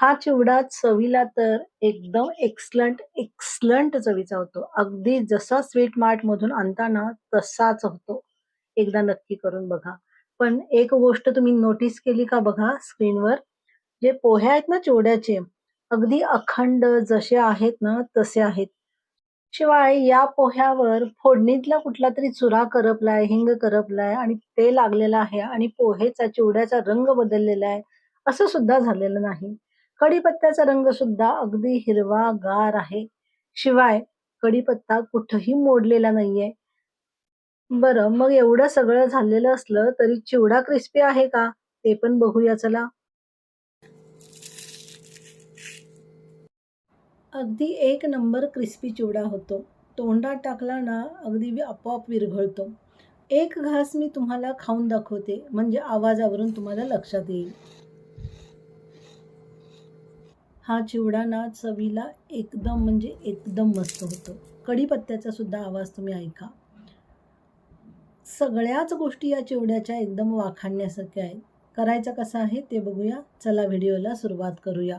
हा चिवडा चवीला तर एकदम एक्सलंट, एक्सलंट चवीचा होतो. अगदी जसा स्वीट मार्ट मधून आणताना तसाच होतो. एकदा नक्की करून बघा. पण एक गोष्ट तुम्ही नोटीस केली का बघा स्क्रीनवर? जे पोहे आहेत ना चिवड्याचे, अगदी अखंड जसे आहेत ना तसे आहेत. शिवाय या पोह्यावर फोडणीतला कुठला तरी चुरा करपलाय, हिंग करपलाय आणि ते लागलेलं आहे आणि पोहेचा, चिवड्याचा रंग बदललेला आहे, असं सुद्धा झालेलं नाही. कढीपत्त्याचा रंग सुद्धा अगदी हिरवागार आहे. शिवाय कढीपत्ता कुठंही मोडलेला नाहीये. बरं, मग एवढं सगळं झालेलं असलं तरी चिवडा क्रिस्पी आहे का? ते पण बघूया चला. अगदी एक नंबर क्रिस्पी चिवडा होतो. तोंडात टाकला ना अगदी आपोआप विरघळतो. एक घास मी तुम्हाला खाऊन दाखवते म्हणजे आवाजावरून तुम्हाला लक्षात येईल. हा चिवडा ना चवीला एकदम म्हणजे एकदम मस्त होतो. कढीपत्त्याचा सुद्धा आवाज तुम्ही ऐका. सगळ्याच गोष्टी या चिवड्याच्या एकदम वाखाणण्यासारख्या आहेत. करायचं कसं आहे ते बघूया. चला व्हिडिओला सुरुवात करूया.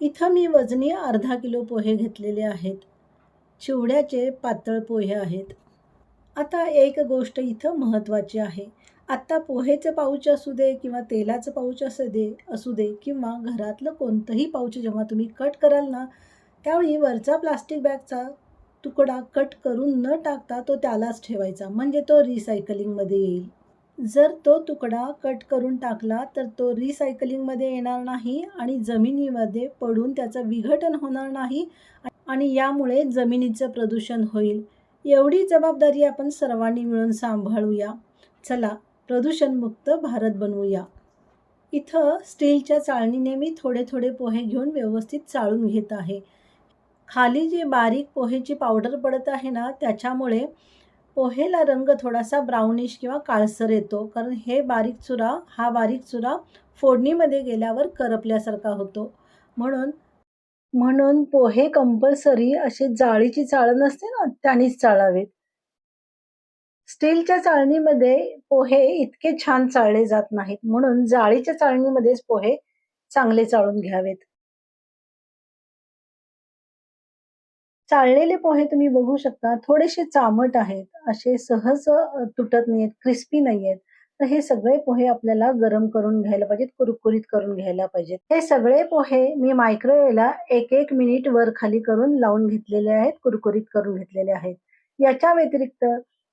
इथं मी वजनी अर्धा किलो पोहे घेतलेले आहेत. चिवड्याचे पातळ पोहे आहेत. आता एक गोष्ट इथं महत्त्वाची आहे. आत्ता पोहेचं पाऊच असू दे किंवा तेलाचं पाऊच असू दे असू दे किंवा घरातलं कोणतंही पाऊच जेव्हा तुम्ही कट कराल ना, त्यावेळी वरचा प्लास्टिक बॅगचा तुकडा कट करून न टाकता तो त्यालाच ठेवायचा म्हणजे तो रिसायकलिंगमध्ये येईल. जर तो तुकडा कट करून टाकला तर तो रिसायकलिंगमध्ये येणार नाही आणि जमिनीमध्ये पडून त्याचं विघटन होणार नाही आणि यामुळे जमिनीचं प्रदूषण होईल. एवढी जबाबदारी आपण सर्वांनी मिळून सांभाळूया. चला प्रदूषणमुक्त भारत बनवूया. इथं स्टीलच्या चाळणीने मी थोडे थोडे पोहे घेऊन व्यवस्थित चाळून घेत आहे. खाली जी बारीक पोहेची पावडर पडत आहे ना त्याच्यामुळे पोहेला रंग थोडासा ब्राउनिश किंवा काळसर येतो. कारण हे बारीक चुरा हा बारीक चुरा फोडणीमध्ये गेल्यावर करपल्यासारखा होतो. म्हणून म्हणून पोहे कंपल्सरी अशी जाळीची चाळण असते ना त्यानेच चाळावेत. स्टीलच्या चाळणीमध्ये पोहे इतके छान चाळले जात नाहीत. म्हणून जाळीच्या चाळणीमध्येच पोहे चांगले चाळून घ्यावेत. चाळलेले पोहे तुम्ही बघू शकता थोडेसे चामट आहेत. असे सहज तुटत नाहीयेत, क्रिस्पी नाहीयेत. तर हे सगळे पोहे आपल्याला गरम करून घ्यायला पाहिजेत, कुरकुरीत करून घ्यायला पाहिजेत. हे सगळे पोहे मी मायक्रोवेव्हला 1-1 मिनिट वर खाली करून लावून घेतलेले आहेत, कुरकुरीत करून घेतलेले आहेत. याच्या व्यतिरिक्त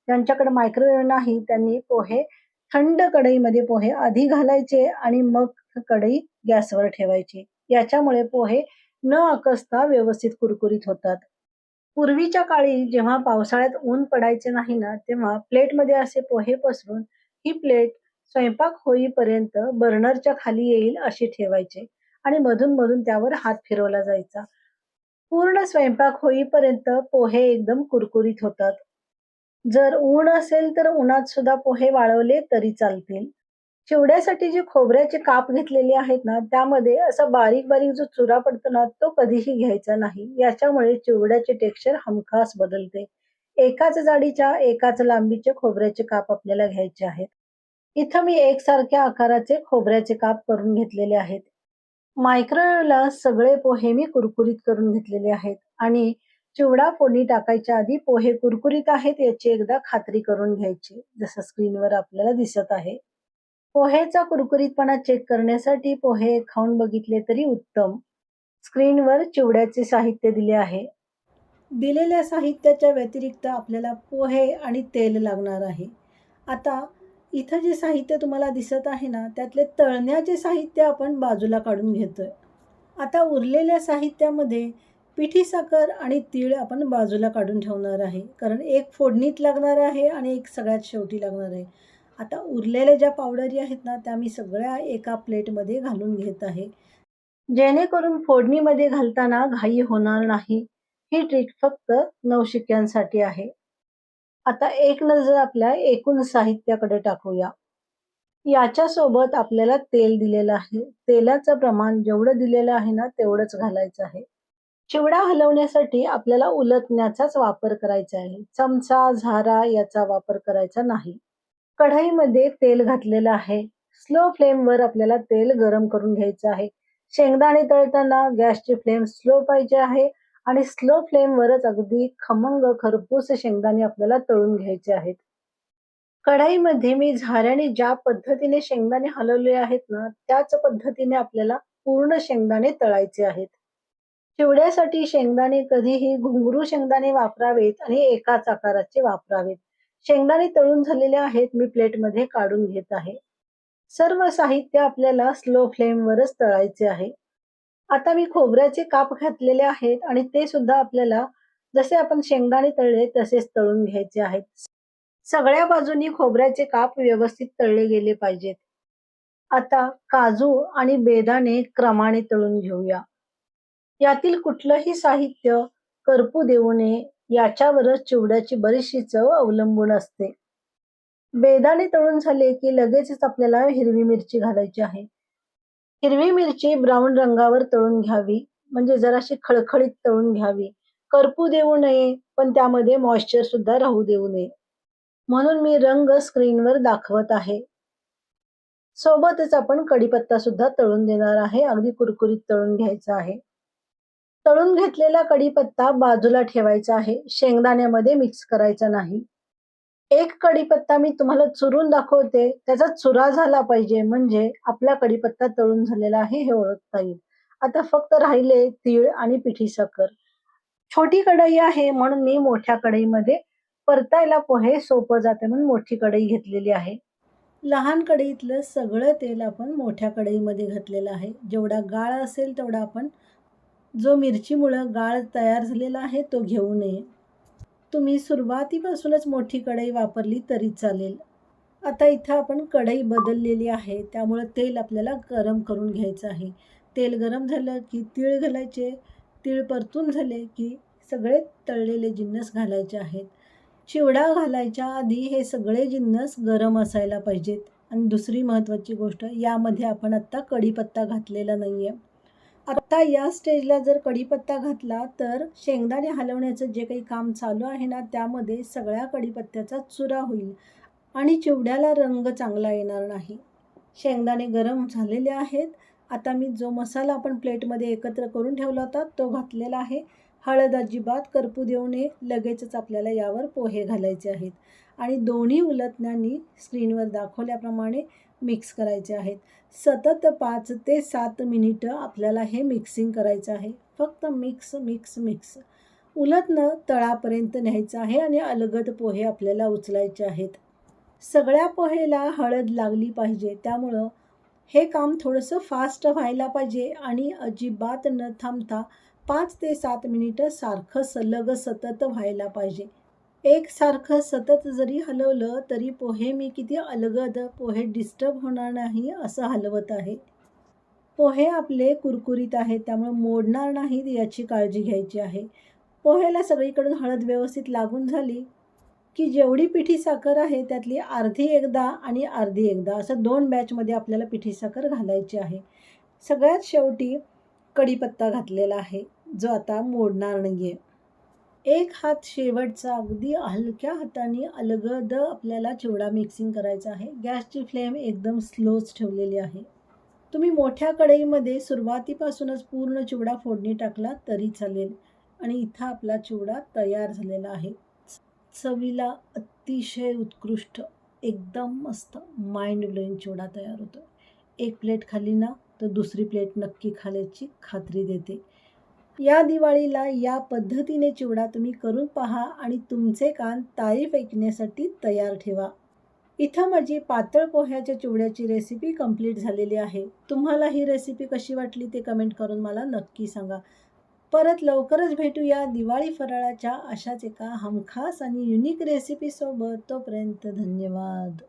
ज्यांच्याकडे मायक्रोवेव्ह नाही त्यांनी पोहे थंड कढईमध्ये पोहे आधी घालायचे आणि मग कढई गॅसवर ठेवायची. याच्यामुळे पोहे न आकसता व्यवस्थित कुरकुरीत होतात. पूर्वीच्या काळी जेव्हा पावसाळ्यात ऊन पडायचे नाही ना, तेव्हा प्लेटमध्ये असे पोहे पसरून ही प्लेट स्वयंपाक होईपर्यंत बर्नरच्या खाली येईल अशी ठेवायचे आणि मधून-मधून त्यावर हात फिरवला जायचा. पूर्ण स्वयंपाक होईपर्यंत पोहे एकदम कुरकुरीत होतात. जर ऊन असेल तर उन्हात सुद्धा पोहे वाळवले तरी चालतील. चिवड्यासाठी जे खोबऱ्याचे काप घेतलेले आहेत ना, त्यामध्ये असा बारीक-बारीक जो चुरा पडतो ना, तो कधीही घ्यायचा नाही. याच्यामुळे चिवड्याचे टेक्स्चर हमखास बदलते. एकाच जाडीच्या, एकाच लांबीचे खोबऱ्याचे काप आपल्याला घ्यायचे आहेत. इथं मी एकसारख्या आकाराचे खोबऱ्याचे काप करून घेतलेले आहेत. मायक्रोवेव्हला सगळे पोहे मी कुरकुरीत करून घेतलेले आहेत आणि चिवडा फोडणी टाकायच्या आधी पोहे कुरकुरीत आहेत याची एकदा खात्री करून घ्यायची. जसं स्क्रीनवर आपल्याला दिसत आहे. पोहेचा कुरकुरीतपणा चेक करण्यासाठी पोहे खाऊन बघितले तरी उत्तम. स्क्रीनवर चिवड्याचे साहित्य दिले आहे. दिलेल्या साहित्याच्या व्यतिरिक्त आपल्याला पोहे आणि तेल लागणार आहे. आता इथं जे साहित्य तुम्हाला दिसत आहे ना, त्यातले तळण्याचे साहित्य आपण बाजूला काढून घेतोय. आता उरलेल्या साहित्यामध्ये पिठी साखर आणि तीळ आपण बाजूला काढून ठेवणार आहे. कारण एक फोडणीत लागणार आहे आणि एक सगळ्यात शेवटी लागणार आहे. आता उरलेल्या ज्या पावडरी आहेत ना, त्या मी सगळ्या एका प्लेटमध्ये घालून घेत आहे. जेणेकरून फोडणीमध्ये घालताना घाई होणार नाही. ही ट्रिक फक्त नवशिक्यांसाठी आहे. आता एक नजर आपल्या एकूण साहित्याकडे टाकूया. याच्यासोबत आपल्याला तेल दिलेलं आहे. तेलाचं प्रमाण जेवढं दिलेलं आहे ना, तेवढंच घालायचं आहे. चिवडा हलवण्यासाठी आपल्याला उलटण्याचाच वापर करायचा आहे. चमचा, झारा याचा वापर करायचा नाही. कढईमध्ये तेल घातलेलं आहे. स्लो फ्लेमवर आपल्याला तेल गरम करून घ्यायचं आहे. शेंगदाणे तळताना गॅसची फ्लेम स्लो पाहिजे आहे आणि स्लो फ्लेमवरच अगदी खमंग खरपूस शेंगदाणे आपल्याला तळून घ्यायचे आहेत कढाईमध्ये मी झाऱ्याने ज्या पद्धतीने शेंगदाणे हलवले आहेत ना त्याच पद्धतीने आपल्याला पूर्ण शेंगदाणे तळायचे आहेत चिवड्यासाठी शेंगदाणे कधीही घुंगरू शेंगदाणे वापरावेत आणि एकाच आकाराचे वापरावेत. शेंगदाणे तळून झालेले आहेत मी प्लेटमध्ये काढून घेत आहे. सर्व साहित्य आपल्याला स्लो फ्लेमवरच तळायचे आहे. आता मी खोबऱ्याचे काप घातलेले आहेत आणि ते सुद्धा आपल्याला जसे आपण शेंगदाणे तळले तसेच तळून घ्यायचे आहेत. सगळ्या बाजूनी खोबऱ्याचे काप व्यवस्थित तळले गेले पाहिजेत. आता काजू आणि बेदाणे क्रमाने तळून घेऊया. यातील कुठलंही साहित्य करपू देऊ नये याच्यावरच चिवड्याची बरीचशी चव अवलंबून असते. बेदाणे तळून झाले की लगेचच आपल्याला हिरवी मिरची घालायची आहे. हिरवी मिरची ब्राऊन रंगावर तळून घ्यावी म्हणजे जराशी खळखळीत तळून घ्यावी. करपू देऊ नये पण त्यामध्ये मॉइश्चर सुद्धा राहू देऊ नये. म्हणून मी रंग स्क्रीनवर दाखवत आहे. सोबतच आपण कढीपत्ता सुद्धा तळून देणार आहे अगदी कुरकुरीत तळून घ्यायचा आहे. तळून घेतलेला कढीपत्ता बाजूला ठेवायचा आहे. शेंगदाण्यामध्ये मिक्स करायचा नाही. एक कढीपत्ता मी तुम्हाला चुरून दाखवते. त्याचा चुरा झाला पाहिजे. म्हणजे आपला कढीपत्ता तळून झालेला आहे हे ओळखता येईल. आता फक्त राहिले तीळ आणि पिठी साखर. छोटी कढई आहे म्हणून मी मोठ्या कढईमध्ये परतायला पोहे सोपं जाते म्हणून मोठी कढई घेतलेली आहे. लहान कढईतलं सगळं तेल आपण मोठ्या कढईमध्ये घातलेलं आहे. जेवढा गाळ असेल तेवढा आपण जो मिरचीमुळं गाळ तयार झालेला आहे तो घेऊ नये. तुम्ही सुरुवातीपासूनच मोठी कढई वापरली तरी चालेल. आता इथं आपण कढई बदललेली आहे त्यामुळं तेल आपल्याला गरम करून घ्यायचं आहे. तेल गरम झालं की तीळ घालायचे. तीळ परतून झाले की सगळे तळलेले जिन्नस घालायचे आहेत. चिवडा घालायच्या आधी हे सगळे जिन्नस गरम असायला पाहिजेत. आणि दुसरी महत्त्वाची गोष्ट यामध्ये आपण आत्ता कढीपत्ता घातलेला नाही आहे आता या स्टेजला जर कढीपत्ता घातला तर शेंगदाणे हलवण्याचं जे काही काम चालू आहे ना त्यामध्ये सगळ्या कढीपत्त्याचा चुरा होईल आणि चिवड्याला रंग चांगला येणार नाही. शेंगदाणे गरम झालेले आहेत. आता मी जो मसाला आपण प्लेटमध्ये एकत्र करून ठेवला होता तो घातलेला आहे. हळद अजिबात करपू देऊ नये लगेचच आपल्याला यावर पोहे घालायचे आहेत. आणि दोन्ही उलटण्यांनी स्क्रीनवर दाखवल्याप्रमाणे मिक्स करायचे आहेत. सतत पाच ते सात मिनिटं आपल्याला हे मिक्सिंग करायचं आहे. फक्त मिक्स मिक्स मिक्स उलटणं तळापर्यंत न्यायचं आहे आणि अलगद पोहे आपल्याला उचलायचे आहेत. सगळ्या पोहेला हळद लागली पाहिजे. त्यामुळं हे काम थोडंसं फास्ट व्हायला पाहिजे आणि अजिबात न थांबता पाच ते सात मिनिटं सारखं सलग सतत व्हायला पाहिजे. एकसारखं सतत जरी हलवलं तरी पोहे मी किती अलगद पोहे डिस्टर्ब होणार नाही असं हलवत आहे. पोहे आपले कुरकुरीत आहेत त्यामुळे मोडणार नाहीत याची काळजी घ्यायची आहे. पोह्याला सगळीकडून हळद व्यवस्थित लागून झाली की जेवढी पिठी साखर आहे त्यातली अर्धी एकदा आणि अर्धी एकदा असं दोन बॅचमध्ये आपल्याला पिठी साखर घालायची आहे. सगळ्यात शेवटी कढीपत्ता घातलेला आहे जो आता मोडणार नाही आहे एक हात शेवटचा अगदी हलक्या हाताने अलगद आपल्याला चिवडा मिक्सिंग करायचा आहे. गॅसची फ्लेम एकदम स्लोच ठेवलेली आहे. तुम्ही मोठ्या कढईमध्ये सुरुवातीपासूनच पूर्ण चिवडा फोडणी टाकला तरी चालेल. आणि इथं आपला चिवडा तयार झालेला आहे. चवीला अतिशय उत्कृष्ट एकदम मस्त माइंड ब्लोईंग चिवडा तयार होतो एक प्लेट खाली ना तर दुसरी प्लेट नक्की खाल्याची खात्री देते. या दिवाळीला या पद्धतीने चिवडा तुम्ही करून पहा आणि तुमचे कान तारीफ ऐकण्यासाठी तयार ठेवा. इथं माझी पातळ पोह्याच्या चिवड्याची रेसिपी कंप्लीट झालेली आहे. तुम्हाला ही रेसिपी कशी वाटली ते कमेंट करून मला नक्की सांगा. परत लवकरच भेटूया दिवाळी फराळाच्या अशाच एका हमखास आणि युनिक रेसिपीसोबत तोपर्यंत धन्यवाद.